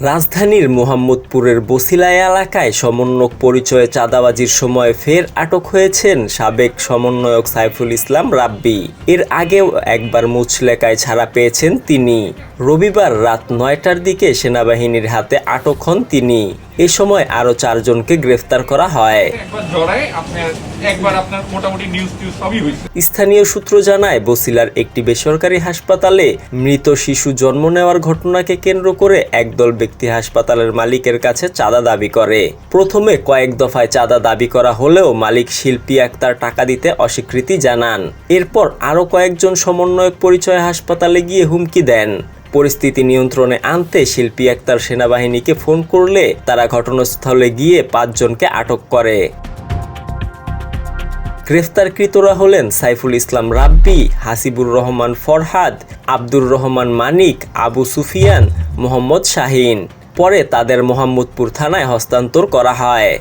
রাজধানীর মোহাম্মদপুরের বসিলা এলাকায় সমন্বয়ক পরিচয়ে চাঁদাবাজির সময় ফের আটক হয়েছেন সাবেক সমন্বয়ক সাইফুল ইসলাম রাব্বি। এর আগেও একবার মুচলেকায় ছাড়া পেয়েছেন তিনি। রবিবার রাত নয়টার দিকে সেনাবাহিনীর হাতে আটক হন তিনি। এ সময় আরও চারজনকে গ্রেফতার করা হয়। স্থানীয় সূত্র জানায় বসিলার একটি বেসরকারি হাসপাতালে মৃত শিশু জন্ম নেওয়ার ঘটনাকে কেন্দ্র করে একদল ব্যক্তি হাসপাতালের মালিকের কাছে চাঁদা দাবি করে। প্রথমে কয়েক দফায় চাঁদা দাবি করা হলেও মালিক শিল্পী আক্তার টাকা দিতে অস্বীকৃতি জানান। এরপর আরও কয়েকজন সমন্বয়ক পরিচয় হাসপাতালে গিয়ে হুমকি দেন। পরিস্থিতি নিয়ন্ত্রণে আনতে শিল্পী আক্তার সেনাবাহিনীকে ফোন করলে তারা ঘটনাস্থলে গিয়ে পাঁচজনকে আটক করে। গ্রেফতারকৃতরা হলেন সাইফুল ইসলাম রাব্বি, হাসিবুর রহমান ফরহাদ, আব্দুর রহমান মানিক, আবু সুফিয়ান, মোহাম্মদ শাহিন। পরে তাদের মোহাম্মদপুর থানায় হস্তান্তর করা হয়।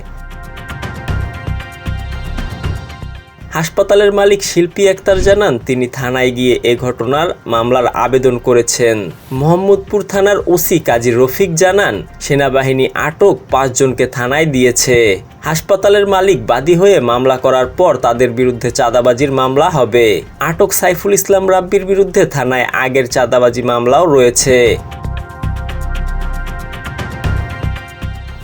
হাসপাতালের মালিক শিল্পী আক্তার জানান, তিনি থানায় গিয়ে এ ঘটনার মামলার আবেদন করেছেন। মোহাম্মদপুর থানার ওসি কাজী রফিক জানান, সেনাবাহিনী আটক পাঁচজনকে থানায় দিয়েছে। হাসপাতালের মালিক বাদী হয়ে মামলা করার পর তাদের বিরুদ্ধে চাঁদাবাজির মামলা হবে। আটক সাইফুল ইসলাম রাব্বির বিরুদ্ধে থানায় আগের চাঁদাবাজি মামলাও রয়েছে।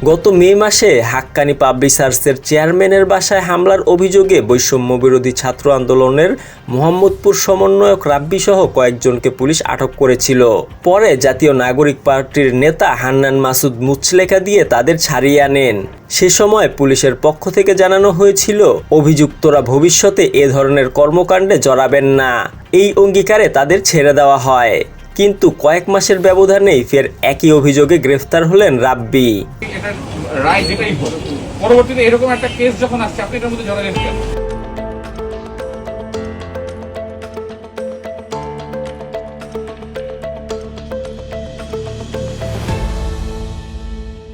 গত মে মাসে হাক্কানি পাবলিসার্সের চেয়ারম্যানের বাসায় হামলার অভিযোগে বৈষম্য বিরোধী ছাত্র আন্দোলনের মোহাম্মদপুর সমন্বয়ক রাব্বি সহ কয়েকজনকে পুলিশ আটক করেছিল। পরে জাতীয় নাগরিক পার্টির নেতা হান্নান মাসুদ মুচলেখা দিয়ে তাদের ছাড়িয়ে আনেন। সে সময় পুলিশের পক্ষ থেকে জানানো হয়েছিল, অভিযুক্তরা ভবিষ্যতে এ ধরনের কর্মকাণ্ডে জড়াবেন না। এই অঙ্গীকারে তাদের ছেড়ে দেওয়া হয়। কিন্তু কয়েক মাসের ব্যবধানেই ফের একই অভিযোগে গ্রেফতার হলেন রাব্বি। পরবর্তীতে এরকম একটা কেস যখন আসছে, আপনি এটার মধ্যে